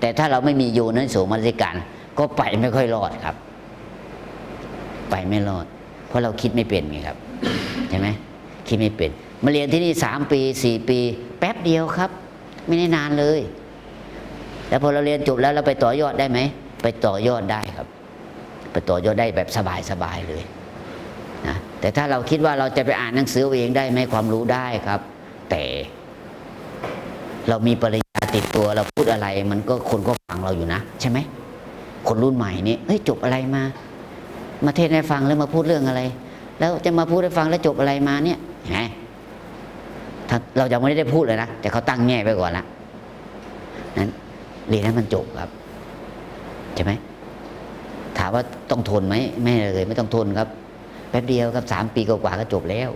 แต่ถ้าเราไม่มีโยนิโสมนสิการก็ไปไม่ค่อยรอดครับ ไปไม่รอด เพราะเราคิดไม่เป็นไงครับใช่ไหมคิดไม่เป็น มาเรียนที่นี่สามปีสี่ปี แป๊บเดียวครับ ไม่ได้นานเลย แล้วพอเราเรียนจบแล้วเราไปต่อยอดได้ไหมไปต่อยอดได้ครับ ไปต่อยอดได้แบบสบายๆเลยนะแต่ถ้าเราคิดว่าเราจะไปอ่านหนังสือเองได้ไหมความรู้ได้ครับ แต่เรามีปริ ติดตัวเราพูดอะไร มันก็คนก็ฟังเราอยู่นะ ใช่ไหมคนรุ่นใหม่นี่เฮ้ยจบอะไรมา มาเทศน์ให้ฟังแล้วมาพูดเรื่องอะไร แล้วจะมาพูดให้ฟังแล้วจบอะไรมาเนี่ยแหมถ้าเราจะไม่ได้พูดเลยนะแต่เขาตั้งแง่ไปก่อนละนั้นเรียนให้มันจบครับใช่ไหมถามว่าต้องทนไหมไม่เลย ไม่ต้องทนครับแป๊บเดียวครับสามปีกว่าก็จบแล้ว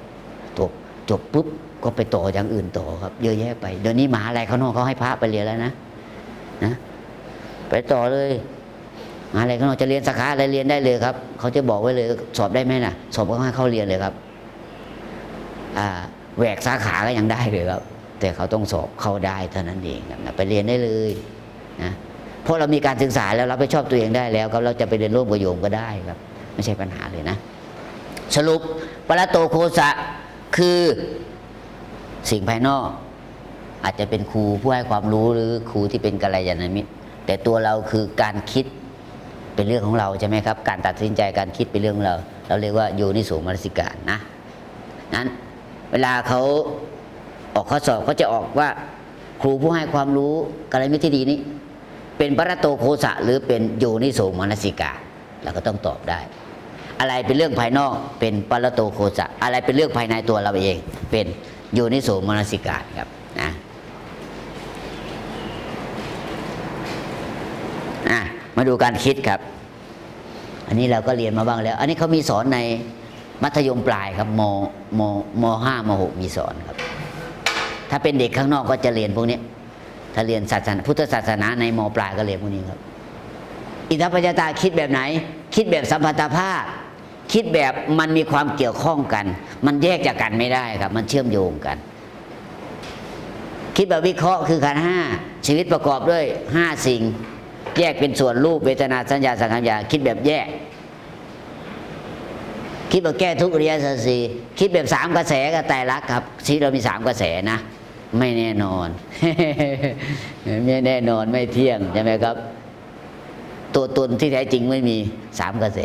จบ จบปุ๊บก็ไปต่ออย่างอื่นต่อครับ เยอะแยะไปเดี๋ยวนี้มหาลัยเขานอกเขาให้พระไปเรียนแล้วนะนะ ไปต่อเลยมหาลัยเขานอกจะเรียนสาขาอะไรเรียนได้เลยครับเขาจะบอกไว้เลย สอบได้ไหมนะสอบก็ให้เข้าเรียนเลยครับอ่าแหวกสาขาก็ยังได้เลยครับ แต่เขาต้องสอบเข้าได้เท่านั้นเองนะไปเรียนได้เลยนะเพราะเรามีการศึกษาแล้วเราไปชอบตัวเองได้แล้วครับเราจะไปเรียนร่วมกับโยมก็ได้ครับ ไม่ใช่ปัญหาเลยนะ สรุปปรโตโคสะ คือสิ่งภายนอก อาจจะเป็นครูผู้ให้ความรู้หรือครูที่เป็นกัลยาณมิตร แต่ตัวเราคือการคิดเป็นเรื่องของเราใช่ไหมครับ การตัดสินใจการคิดเป็นเรื่องของเรา เราเรียกว่าโยนิโสมนสิการนะนั้นเวลาเขาออกข้อสอบเขาจะออกว่า ครูผู้ให้ความรู้กัลยาณมิตรที่ดีนี้ เป็นปรโตโคสะหรือเป็นโยนิโสมนสิกาเราก็ต้องตอบได้ อะไรเป็นเรื่องภายนอกเป็นปรโตโคสะอะไรเป็นเรื่องภายในตัวเราเอง เป็นโยนิโสมนสิการครับนะอะมาดูการคิดครับ อันนี้เราก็เรียนมาบ้างแล้ว อันนี้เขามีสอนในมัธยมปลายครับมมมห้ามหกมีสอนครับ ถ้าเป็นเด็กข้างนอกก็จะเรียนพวกนี้ถ้าเรียนศาสนาพุทธศาสนาในมปลายก็เรียนพวกนี้ครับ อิทธปัญญาตาคิดแบบไหน คิดแบบสัมพันธภาพ คิดแบบมันมีความเกี่ยวข้องกัน มันแยกจากกันไม่ได้ครับ มันเชื่อมโยงกัน คิดแบบวิเคราะห์คือขันห้าชีวิตประกอบด้วยห้าสิ่ง แยกเป็นส่วนรูปเวทนาสัญญาสังขารคิดแบบแยก คิดแบบแก้ทุกข์อริยสัจสี่คิดแบบสามกระแสกับไตรลักครับชีวิตเรามีสามกระแสนะไม่แน่นอน ไม่แน่นอนไม่เที่ยงใช่ไหมครับ ตัวตนที่แท้จริงไม่มีสามกระแส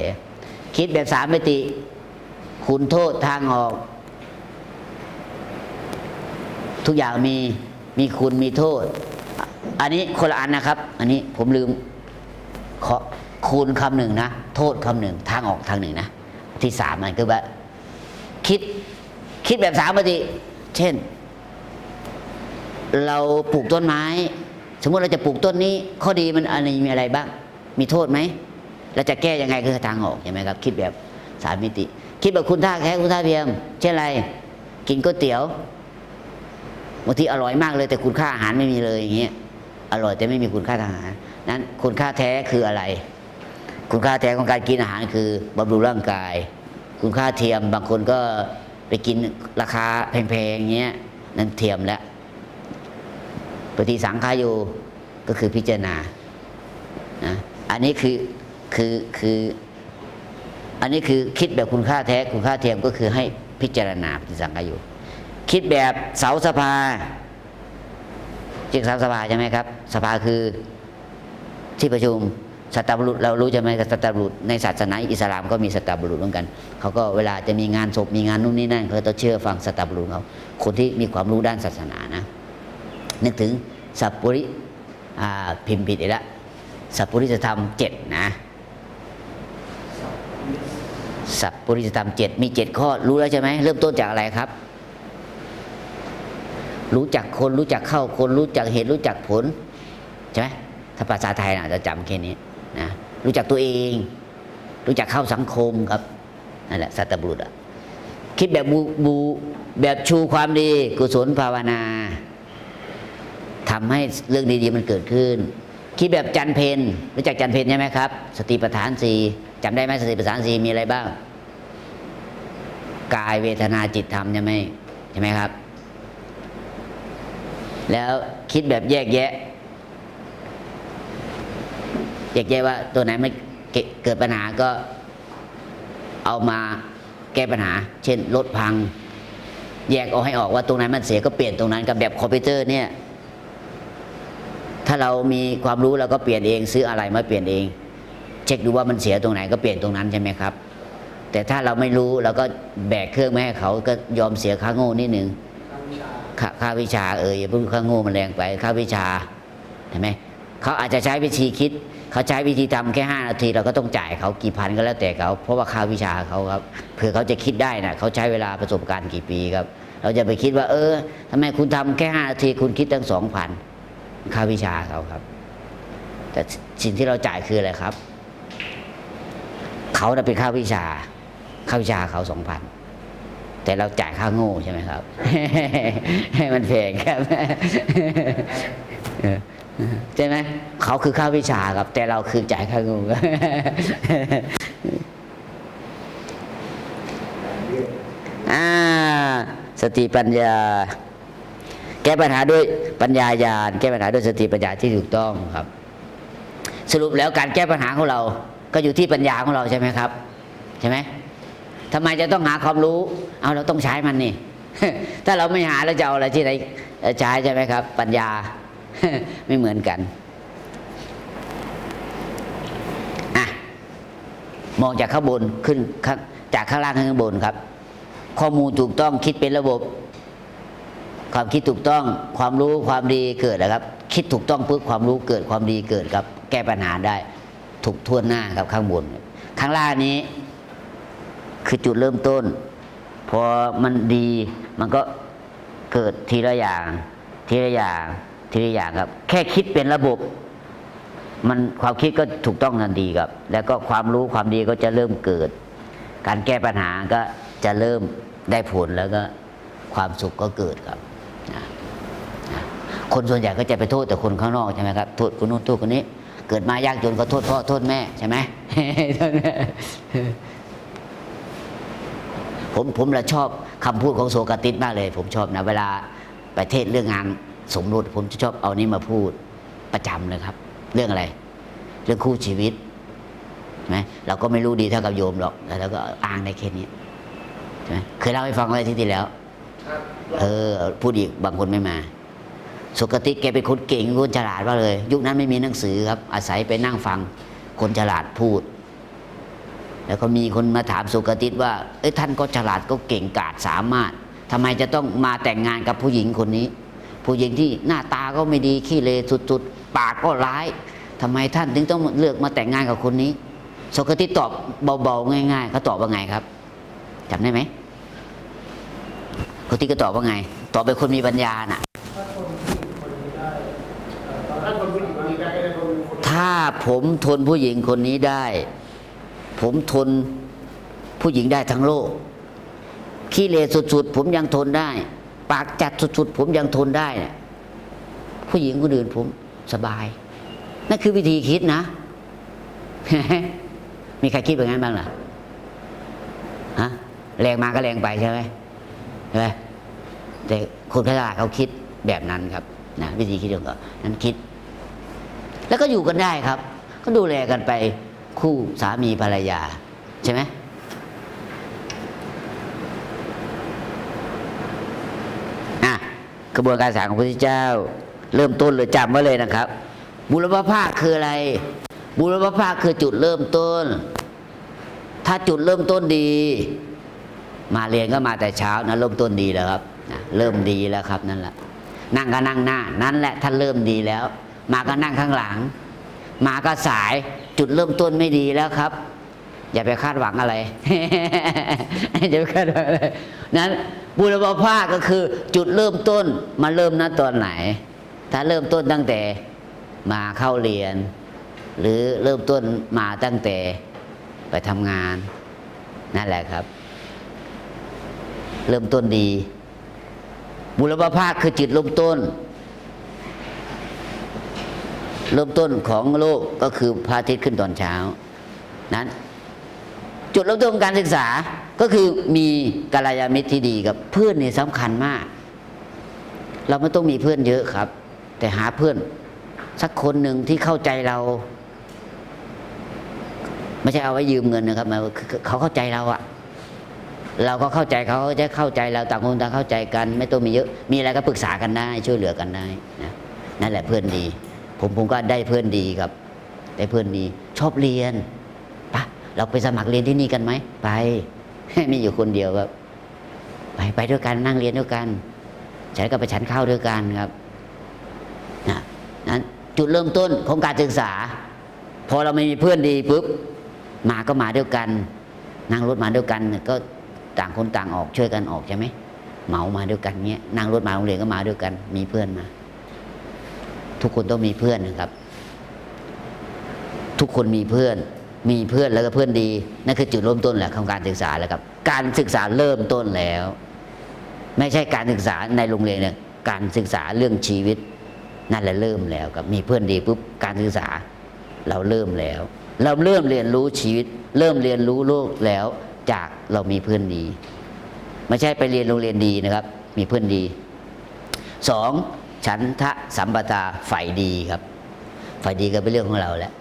คิดแบบสามมิติ คุณโทษทางออก ทุกอย่างมีมีคุณมีโทษ อันนี้คนละอันนะครับ อันนี้ผมลืมขอคูณคำหนึ่งนะ โทษคำหนึ่งทางออกทางหนึ่งนะ ที่สามมันคือว่าคิดคิดแบบสามมิติ เช่น เราปลูกต้นไม้ สมมติเราจะปลูกต้นนี้ ข้อดีมันอะไรมีอะไรบ้าง มีโทษไหม เราจะแก้ยังไงคือทางออกใช่ไหมครับ คิดแบบสามมิติ คิดแบบคุณท่าแค่คุณท่าเพียม เช่นอะไร กินก๋วยเตี๋ยวบางทีอร่อยมากเลย แต่คุณค่าอาหารไม่มีเลยอย่างเงี้ยอร่อยแต่ไม่มีคุณค่าทางอาหารนั้นคุณค่าแท้คืออะไร คุณค่าแท้ของการกินอาหารคือบำรุงร่างกาย คุณค่าเทียมบางคนก็ไปกินราคาแพงๆอย่างเงี้ยนั้นเทียมแล้วปฏิสังขายโยก็คือพิจารณานะอันนี้คือ คือคืออันนี้คือคิดแบบคุณค่าแท้คุณค่าเทียมก็คือให้พิจารณาปฏิสังขายโยคิดแบบเสาสภาเรียกเสาสภาใช่ไหมครับ สภาคือที่ประชุมสัตบุรุษเรารู้ใช่ไหมสัตบุรุษในศาสนาอิสลามก็มีสัตบุรุษเหมือนกัน เขาก็เวลาจะมีงานศพมีงานนู่นนี่นั่นเขาต้องเชื่อฟังสัตบุรุษเขาคนที่มีความรู้ด้านศาสนานะนึกถึงสัพปริพิมพ์ผิดอีกแล้วสัพปริสธรรมเจ็ดนะ สัพปริสธรรมเจ็ดมีเจ็ดข้อรู้แล้วใช่ไหมเริ่มต้นจากอะไรครับ รู้จักคนรู้จักเข้าคนรู้จักเหตุรู้จักผลใช่ไหมถ้าภาษาไทยน่ะจะจำแค่นี้นะรู้จักตัวเอง รู้จักเข้าสังคมครับนั่นแหละสัตบุรุษอะคิดแบบบูบูแบบชูความดีกุศลภาวนาทำให้เรื่องดีๆมันเกิดขึ้น คิดแบบจันเพนรู้จักจันเพนใช่ไหมครับ สติปัฏฐานสี่ จำได้ไหมสติปัฏฐานสี่มีอะไรบ้าง กายเวทนาจิตธรรมใช่ไหมใช่ไหมครับ แล้วคิดแบบแยกแยะ แยกแยะว่าตัวไหนไม่เกิดเกิดปัญหาก็เอามาแก้ปัญหา เช่นรถพัง แยกเอาให้ออกว่าตรงไหนมันเสียก็เปลี่ยนตรงนั้นกับแบบคอมพิวเตอร์เนี่ย ถ้าเรามีความรู้เราก็เปลี่ยนเอง ซื้ออะไรมาเปลี่ยนเอง ช็คดูว่ามันเสียตรงไหนก็เปลี่ยนตรงนั้นใช่ไหมครับ แต่ถ้าเราไม่รู้เราก็แบกเครื่องไม่ให้เขาก็ยอมเสียค่าโง่นิดนึงทางวิชาค่าค่าวิชาเอออย่าเพิ่งค่าโง่มันแรงไปค่าวิชาเห็นไหมเขาอาจจะใช้วิธีคิดเขาใช้วิธีทำแค่ห้านาที เราก็ต้องจ่ายเขากี่พันก็แล้วแต่เขาเพราะว่าค่าวิชาเขาครับเผื่อเขาจะคิดได้นะเขาใช้เวลาประสบการณ์กี่ปีครับ เราจะไปคิดว่า เออทำไมคุณทำแค่ห้านาทีคุณคิดตั้งสองพันค่าวิชาเขาครับ แต่สิ่งที่เราจ่ายคืออะไรครับ เขาน่ะเป็นค่าวิชาค่าวิชาเขาสองพันแต่เราจ่ายค่าโง่ใช่ไหมครับ ให้มันแพงครับใช่ไหมเขาคือค่าวิชาครับ แต่เราคือจ่ายค่าโง่ครับอ่าสติปัญญา แก้ปัญหาด้วยปัญญาญาณแก้ปัญหาด้วยสติปัญญาที่ถูกต้องครับ สรุปแล้วการแก้ปัญหาของเรา ก็อยู่ที่ปัญญาของเราใช่ไหมครับ ใช่ไหมทำไมจะต้องหาความรู้ เอาเราต้องใช้มันนี่ ถ้าเราไม่หาเราจะเอาอะไรที่ไหนใช้ใช่ไหมครับ ปัญญาไม่เหมือนกันอะมองจากข้างบนขึ้นข้างจากข้างล่างขึ้นข้างบนครับ ข้อมูลถูกต้องคิดเป็นระบบ ความคิดถูกต้อง ความรู้ความดีเกิดนะครับ คิดถูกต้องปุ๊บความรู้เกิดความดีเกิดครับ แก้ปัญหาได้ ถูกทั่วหน้าครับข้างบน ข้างล่างนี้ คือจุดเริ่มต้น พอมันดีมันก็เกิดทีละอย่าง ทีละอย่าง ทีละอย่างครับ แค่คิดเป็นระบบ มันความคิดก็ถูกต้องทันทีครับ แล้วก็ความรู้ความดีก็จะเริ่มเกิด การแก้ปัญหาก็จะเริ่มได้ผลแล้วก็ความสุขก็เกิดครับ คนส่วนใหญ่ก็จะไปโทษแต่คนข้างนอกใช่ไหมครับ โทษคนนู้นโทษคนนี้ เกิดมายากจนก็โทษพ่อโทษแม่ใช่ไหมโทษแม่ผมผมละชอบคำพูดของโสกาติสมากเลย ผมชอบนะเวลาไปเทศน์เรื่องงานสมรสผมจะชอบเอานี้มาพูดประจำเลยครับ เรื่องอะไร เรื่องคู่ชีวิตใช่ไหมเราก็ไม่รู้ดีเท่ากับโยมหรอกแต่เราก็อ้างได้แค่นี้ใช่ไหมเคยเล่าให้ฟังไว้ที่ที่แล้วครับเออ พูดอีกบางคนไม่มาโสุกติแกเป็นคนเก่งคนฉลาดมาเลย ยุคนั้นไม่มีหนังสือครับ อาศัยไปนั่งฟังคนฉลาดพูด แล้วก็มีคนมาถามโสกติว่าเอ้ยท่านก็ฉลาดก็เก่งกาจสามารถทำไมจะต้องมาแต่งงานกับผู้หญิงคนนี้ ผู้หญิงที่หน้าตาก็ไม่ดีขี้เลสุดๆปากก็ร้ายทำไมท่านถึงต้องเลือกมาแต่งงานกับคนนี้โสกติตอบเบาๆง่ายๆเขาตอบว่าไงครับจำได้ไหมโสกติก็ตอบว่าไงตอบเป็นคนมีปัญญาน่ะ ถ้าผมทนผู้หญิงคนนี้ได้ ผมทนผู้หญิงได้ทั้งโลกขี้เลสุดๆ ผมยังทนได้ ปากจัดสุดๆ ผมยังทนได้เนี่ยผู้หญิงคนอื่นผมสบาย นั่นคือวิธีคิดนะ มีใครคิดแบบนั้นบ้างล่ะฮะแรงมาก็แรงไปใช่ไหมใช่ไหมแต่คนฉลาดเขาคิดแบบนั้นครับนะวิธีคิดของเขานั้นคิด แล้วก็อยู่กันได้ครับ ก็ดูแลกันไปคู่สามีภรรยา ใช่ไหมอะกระบวนการสางของพระพุทธเจ้า เริ่มต้นเลยจำไว้เลยนะครับ บุรพภาคคืออะไร บุรพภาคคือจุดเริ่มต้น ถ้าจุดเริ่มต้นดี มาเรียนก็มาแต่เช้านะเริ่มต้นดีแล้วครับเริ่มดีแล้วครับนั่นแหละนั่งก็นั่งหน้า นั่นแหละท่านเริ่มดีแล้ว มาก็นั่งข้างหลัง มาก็สายจุดเริ่มต้นไม่ดีแล้วครับ อย่าไปคาดหวังอะไรอย่าไปคาดหวังอะไรนั้นบุรพภาคก็คือจุดเริ่มต้นมาเริ่มณตอนไหน ถ้าเริ่มต้นตั้งแต่มาเข้าเรียน หรือเริ่มต้นมาตั้งแต่ไปทำงาน นั่นแหละครับ เริ่มต้นดี บุรพภาคคือจุดเริ่มต้น เริ่มต้นของโลกก็คือพระอาทิตย์ขึ้นตอนเช้านั้น จุดเริ่มต้นของการศึกษาก็คือมีกัลยาณมิตรที่ดีกับเพื่อนนี่สำคัญมาก เราไม่ต้องมีเพื่อนเยอะครับ แต่หาเพื่อนสักคนหนึ่งที่เข้าใจเรา ไม่ใช่เอาไว้ยืมเงินนะครับมาเขาเข้าใจเราอะเราก็เข้าใจเขาเขาจะเข้าใจเราต่างคนต่างเข้าใจกัน ไม่ต้องมีเยอะ มีอะไรก็ปรึกษากันได้ ช่วยเหลือกันได้นะนั่นแหละเพื่อนดี ผมผมก็ได้เพื่อนดีครับ ได้เพื่อนดี ชอบเรียนปะเราไปสมัครเรียนที่นี่กันไหมไป มีอยู่คนเดียวครับ ไปไปด้วยกันนั่งเรียนด้วยกันฉันก็ไปฉันข้าวด้วยกันครับนะนั้นจุดเริ่มต้นของการศึกษา พอเราไม่มีเพื่อนดีปุ๊บมาก็มาด้วยกัน นั่งรถมาด้วยกันก็ต่างคนต่างออกช่วยกันออกใช่ไหมเหมามาด้วยกันเงี้ยนั่งรถมาโรงเรียนก็มาด้วยกัน มีเพื่อนมา ทุกคนต้องมีเพื่อนนะครับ ทุกคนมีเพื่อน มีเพื่อนแล้วก็เพื่อนดีนั่นคือจุดเริ่มต้นแหละของการศึกษาแล้วครับ การศึกษาเริ่มต้นแล้ว ไม่ใช่การศึกษาในโรงเรียนเนี่ยการศึกษาเรื่องชีวิตนั่นแหละเริ่มแล้วครับมีเพื่อนดีปุ๊บการศึกษาเราเริ่มแล้ว เราเริ่มเรียนรู้ชีวิต เริ่มเรียนรู้โลกแล้วจากเรามีเพื่อนดี ไม่ใช่ไปเรียนโรงเรียนดีนะครับ มีเพื่อนดีสอง ฉันทะสัมปทาฝ่ายดีครับ ฝ่ายดีก็เป็นเรื่องของเราแหละ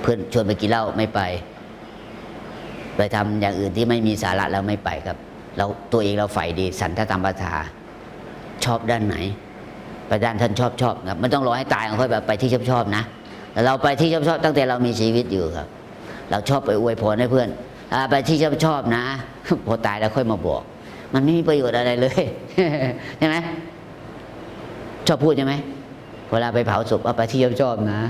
เพื่อนชวนไปกินเหล้าไม่ไป ไปทำอย่างอื่นที่ไม่มีสาระเราไม่ไปครับ เราตัวเองเราฝ่ายดี สันทธรรมปทาชอบด้านไหน ไปด้านท่านชอบชอบครับไม่ต้องรอให้ตายค่อยแบบไปที่ชอบชอบนะแต่เราไปที่ชอบชอบตั้งแต่เรามีชีวิตอยู่ครับ เราชอบไปอวยพรให้เพื่อนอไปที่ชอบชอบนะ พอตายแล้วค่อยมาบอก มันไม่มีประโยชน์อะไรเลยใช่ไหม ชอบพูดใช่ไหมเวลาไปเผาศพเอาไปที่ชอบชอบนะ